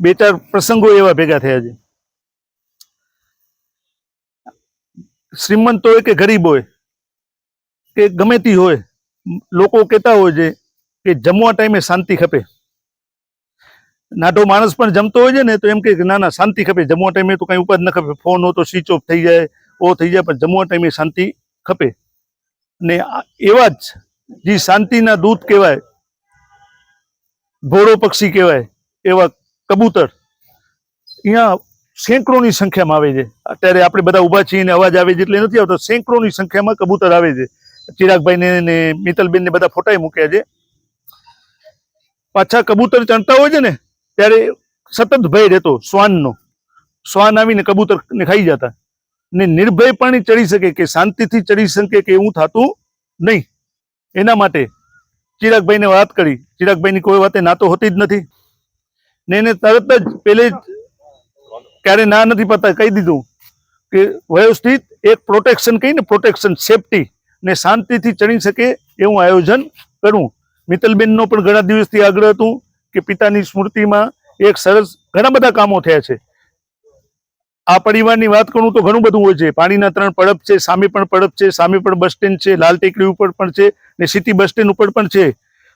બે ચાર પ્રસંગો એવા ભેગા થયા છે. શ્રીમંત હોય કે ગરીબ હોય, કે ગમે તે હોય, લોકો કહેતા હોય છે કે જમવા ટાઈમે શાંતિ ખપે. નાટો માણસ પણ જમતો હોય છે ને, તો એમ કે ના ના, શાંતિ ખપે. જમવા ટાઈમે તો કંઈ ઉપજ ન ખપે. ફોન હોય તો સ્વિચ ઓફ થઈ જાય, ઓ થઈ જાય, પણ જમવા ટાઈમે શાંતિ ખપે. ને એવા જ જે શાંતિના દૂત કહેવાય, ભોળો પક્ષી કહેવાય, એવા કબૂતર. અહીંયા સેંકડોની સંખ્યામાં આવે છે. અત્યારે આપણે બધા ઊભા છીએ ને અવાજ આવે છે એટલે નથી આવતો. સેંકડોની સંખ્યામાં કબૂતર આવે છે. ચિરાગભાઈને ને મિત્તલબેન ને બધા ફોટાએ મૂક્યા છે. પાછા કબૂતર ચણતા હોય છે ને, ત્યારે સતત ભય રહેતો શ્વાનનો. શ્વાન આવીને કબૂતરને ખાઈ જતા. ને નિર્ભયપણે ચડી શકે કે શાંતિથી ચડી શકે કે એવું થતું નહીં. એના માટે ચિરાગભાઈને વાત કરી. ચિરાગભાઈની કોઈ વાતે ના તો હોતી જ નથી. ને એને તરત જ પેલે જ ક્યારે ના નથી પતા કહી દીધું કે વ્યવસ્થિત એક પ્રોટેક્શન કહીને પ્રોટેક્શન સેફટી ને શાંતિથી ચડી શકે એવું આયોજન કરવું મિત્તલબેનનો પણ ઘણા દિવસથી આગ્રહ હતું કે પિતાની સ્મૃતિમાં એક સરસ ઘણા બધા કામો થયા છે. આ પરિવારની વાત કરું તો ઘણું બધું હોય છે. પાણીના ત્રણ પડપ છે, સામે પણ પડપ છે, સામે પણ બસ સ્ટેન્ડ છે, લાલ ટેકરી ઉપર પણ છે ને સિટી બસ સ્ટેન્ડ ઉપર પણ છે.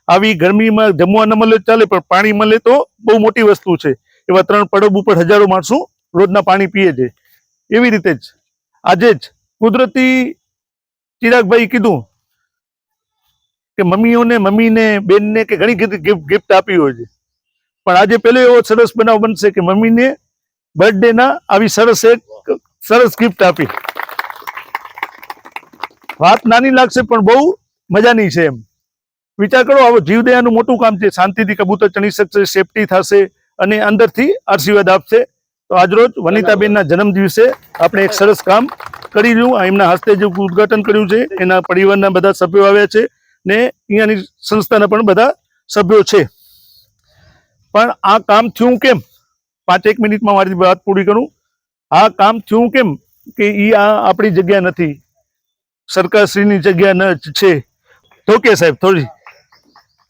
આવી ગરમીમાં જમવા ન મળે ચાલે, પણ પાણી મળે તો બહુ મોટી વસ્તુ છે. એવા ત્રણ પડબ ઉપર હજારો માણસો રોજના પાણી પીએ છે. એવી રીતે જ આજે જ કુદરતી ચિરાગભાઈ કીધું કે મમ્મીઓને, મમ્મીને, બેનને કે ઘણી ગિફ્ટ ગિફ્ટ આપી હોય છે. પણ આજે પેલો એવો સરસ બનાવ બનશે કે મમ્મીને બર્થડે ના આવી સરસ એક સરસ ગિફ્ટ આપી. વાત નાની લાગશે, પણ બહુ મજાની છે એમ. વિચાર કરો, આવો જીવદયાનું મોટું કામ છે. શાંતિથી કબૂતર ચણી શકશે સેફટી થશે અને અંદરથી આશીર્વાદ આપશે. તો આજરોજ વનિતાબેનના જન્મ દિવસે આપણે એક સરસ કામ કરી રહ્યું. એમના હસ્તે જે ઉદઘાટન કર્યું છે, એના પરિવારના બધા સભ્યો આવ્યા છે ને અહીંયાની સંસ્થાના પણ બધા સભ્યો છે. પણ આ કામ થયું કેમ? પાંચ એક મિનિટમાં મારી વાત પૂરી કરું. આ કામ થયું કેમ કે ઈ આ આપણી જગ્યા નથી? સરકારશ્રીની જગ્યા ન છે. કે સાહેબ, થોડી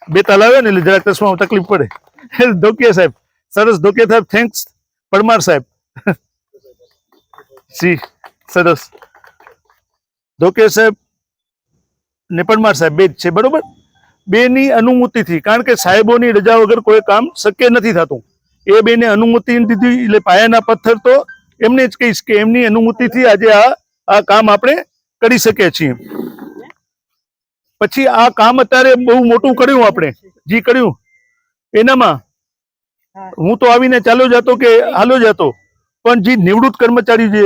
બે આવે ને એટલે જરાક તકલીફ પડે. ધોકિયા સાહેબ. સરસ ધોકિયા સાહેબ થેન્ક્સ પરમાર સાહેબ. સી સરસ. ધોકે સાહેબ ને પરમાર સાહેબ, બે જ છે, બરોબર? બેની અનુમતિથી, કારણ કે સાહેબોની રજા વગર કોઈ કામ શક્ય નથી થતું. એ બેને અનુમતિ દીધી, એટલે પાયાના પથ્થર તો એમને જ કહીશ કે એમની અનુમતિથી આજે આ આ કામ આપણે કરી શકીએ છીએ. પછી આ કામ અત્યારે બહુ મોટું કર્યું આપણે. જી કર્યું. એનામાં હું. તો આવીને ચાલ્યો જતો કે હાલો જતો. પણ જે નિવૃત્ત કર્મચારી જે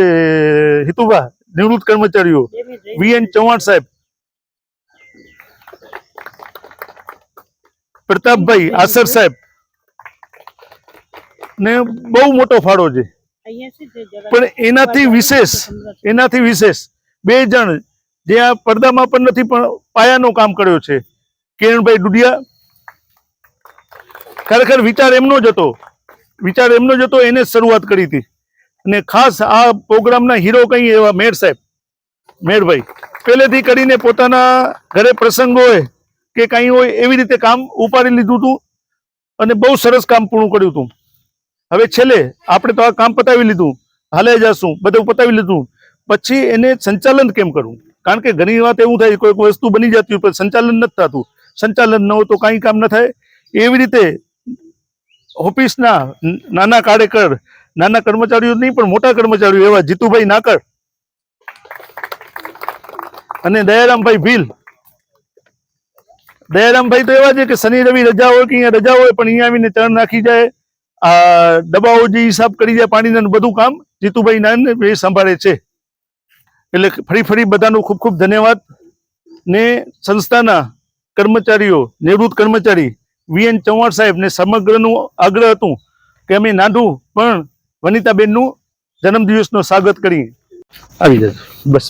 હિતુભા નિવૃત્ત કર્મચારીઓ વી એન ચૌહાણ સાહેબ. પ્રતાપભાઈ આસર સાહેબ. ને બહુ મોટો ફાળો છે. પણ એનાથી વિશેષ એનાથી વિશેષ બે જણ જે આ પડદામાં પણ નથી, પણ પાયાનું કામ કર્યો છે. કિરણભાઈ ડુડિયા, ખરેખર વિચાર એમનો જ હતો. વિચાર એમનો જ હતો, એને શરૂઆત કરી હતી. અને ખાસ આ પ્રોગ્રામના હીરો કઈ એવા મેર સાહેબ, મેરભાઈ. પહેલેથી કરીને પોતાના ઘરે પ્રસંગ હોય કે કઈ હોય, એવી રીતે કામ ઉપાડી લીધું હતું અને બહુ સરસ કામ પૂર્ણ કર્યું હતું. હવે છેલ્લે આપણે તો આ કામ પતાવી લીધું. હાલે જશું, બધું પતાવી લીધું. પછી એને સંચાલન કેમ કરવું? કારણ કે ઘણી વાત એવું થાય કોઈ કોઈ વસ્તુ બની જતી હોય, પણ સંચાલન નથી થતું. સંચાલન ન હોય તો કાંઈ કામ ન થાય. એવી રીતે ઓફિસના નાના કાર્યકર, નાના કર્મચારીઓ નહીં, પણ મોટા કર્મચારીઓ એવા જીતુભાઈ નાકર અને દયારામભાઈ ભીલ. દયારામભાઈ તો એવા છે કે શનિ રવિ રજા હોય કે અહીંયા રજા હોય, પણ અહીંયા આવીને ચરણ નાખી જાય, આ દબાઓ જે હિસાબ કરી જાય, પાણીના બધું કામ જીતુભાઈ નાન એ સંભાળે છે. એટલે ફરી ફરી બધાનું ખૂબ ખૂબ ધન્યવાદ. ને સંસ્થાના કર્મચારીઓ, નિવૃત્ત કર્મચારી વી એન ચૌહાણ સાહેબ ને સમગ્રનું આગ્રહ હતું કે અમે નાનું પણ વનિતાબેનનું જન્મદિવસનો સ્વાગત કરી આવી જજો બસ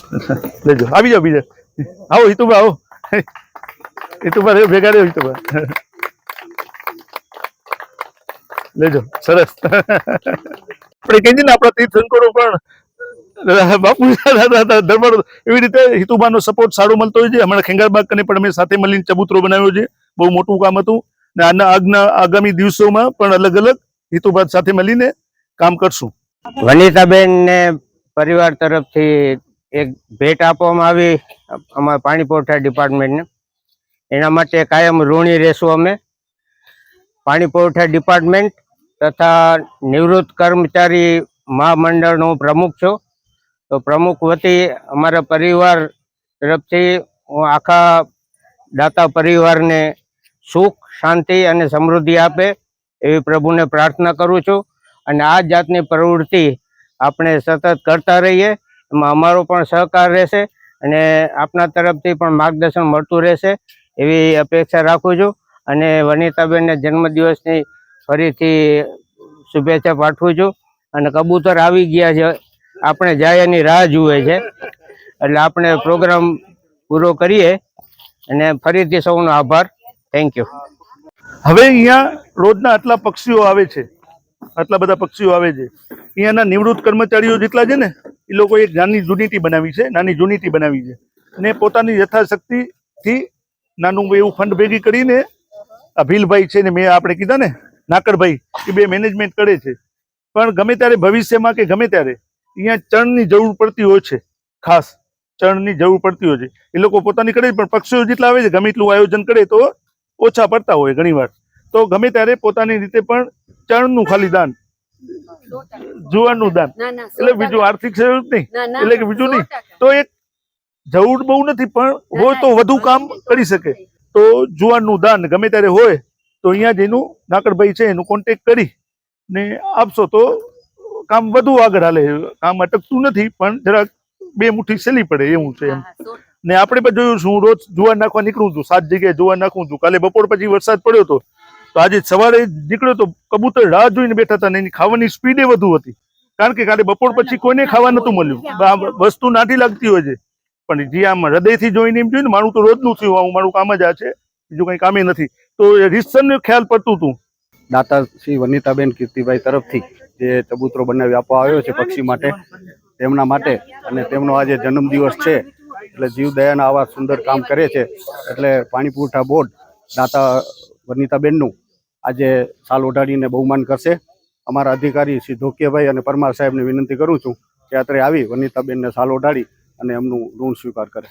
લેજો આવી જાઓ બીજા. આવો, હિતુભા આવો. હિતુભા ભેગા રહ્યો હિતુભા. લેજો સરસ. આપણે કહીએ ને આપણા તીર્થંકરો પણ બાપુ દરબાર. એવી રીતે હિતુબાનો સપોર્ટ સારો મળતો હોય છે. હમણાં ખેંગારબાગ કને પણ અમે સાથે મળીને ચબૂતરો બનાવ્યો છે. બહુ મોટું કામ હતું. ને આના આગના, આગામી દિવસોમાં પણ અલગ અલગ હિતુભાત સાથે મળીને કામ કરશું. વનિતાબેન ને પરિવાર તરફથી એક ભેટ આપવામાં આવી અમારા પાણી પુરવઠા ડિપાર્ટમેન્ટને. એના માટે કાયમ ઋણી રહેશું અમે. પાણી પુરવઠા ડિપાર્ટમેન્ટ તથા નિવૃત્ત કર્મચારી મહામંડળનો પ્રમુખ છું. તો પ્રમુખ વતી અમારા પરિવાર તરફથી હું આખા દાતા પરિવારને સુખ, શાંતિ અને સમૃદ્ધિ આપે એવી પ્રભુને પ્રાર્થના કરું છું. અને આ જાતની પ્રવૃત્તિ આપણે સતત કરતા રહીએ. એમાં અમારો પણ સહકાર રહેશે અને આપના તરફથી પણ માર્ગદર્શન મળતું રહેશે એવી અપેક્ષા રાખું છું. અને વનિતાબેનને જન્મદિવસની ફરીથી શુભેચ્છા પાઠવું છું. અને કબૂતર આવી ગયા છે આપણે જાય એની રાહ જુએ છે. એટલે આપણે પ્રોગ્રામ પૂરો કરીએ અને ફરીથી સૌનો આભાર. થેન્ક યુ હવે અહીંયા રોજના આટલા પક્ષીઓ આવે છે. આટલા બધા પક્ષીઓ આવે છે. અહીંયાના નિવૃત્ત કર્મચારીઓ જેટલા છે ને, એ લોકો એક નાની યુનિટી બનાવી છે, નાની યુનિટી બનાવી છે. અને પોતાની યથાશક્તિથી નાનું એવું ફંડ ભેગી કરીને અભિલભાઈ છે ને મેં આપણે કીધા ને, નાકરભાઈ, એ બે મેનેજમેન્ટ કરે છે. પણ ગમે ત્યારે ભવિષ્યમાં કે ગમે ત્યારે અહીંયા ચણની જરૂર પડતી હોય છે ખાસ ચણની જરૂર પડતી હોય છે. એ લોકો પોતાની કરે પણ પક્ષીઓ જેટલા આવે છે ગમે એટલું આયોજન કરે તો ઓછા પડતા હોય ઘણીવાર. તો ગમે ત્યારે પોતાની રીતે પણ ચણનું ખાલી દાન જુવારનું દાન. એટલે બીજું આર્થિક સહયોગ નહીં. એટલે કે બીજું નહીં. તો એક જરૂર બહુ નથી પણ હોય તો વધુ કામ કરી શકે. તો જુવારનું દાન ગમે ત્યારે હોય તો અહીંયા જેનું નાકડભાઈ છે એનું કોન્ટેક કરી ને આપશો તો કામ વધુ આગળ હાલે કામ અટકતું નથી પણ જરાક બે મુઠ્ઠી સેલી પડે એવું છે એમ. ને આપણે પણ જોયું છું હું રોજ જુવાર નાખવા નીકળું છું સાત જગ્યાએ જુવાર નાખું છું. કાલે બપોર પછી વરસાદ પડ્યો હતો તો આજે સવારે નીકળ્યો તો કબૂતર રાહ જોઈને બેઠા હતા ને એની ખાવાની સ્પીડે વધુ હતી. કારણ કે કાલે બપોર પછી કોઈને ખાવા નતું મળ્યું. આ વસ્તુ નાટી લાગતી હોય છે. પણ જે આમ હૃદયથી જોઈને એમ જોયું ને મારું તો રોજનું થયું આવું મારું કામ જ આ છે બીજું કંઈ કામે નથી. તો રીસન ખ્યાલ પડતું હતું. દાતા શ્રી વનિતાબેન કીર્તિભાઈ તરફથી જે ચબૂતરો બનાવી આપવા આવ્યો છે પક્ષી માટે, તેમના માટે. અને તેમનો આજે જન્મદિવસ છે. એટલે જીવદયાના આવા સુંદર કામ કરે છે. એટલે પાણી પુરવઠા બોર્ડ દાતા વનિતાબેનનું આજે સાલ ઓઢાડીને બહુમાન કરશે. અમારા અધિકારી શ્રી ધોકિયાભાઈ અને પરમાર સાહેબને વિનંતી કરું છું કે અત્રે આવી વનિતાબેનને સાલ ઓઢાડી અને એમનું ઋણ સ્વીકાર કરે.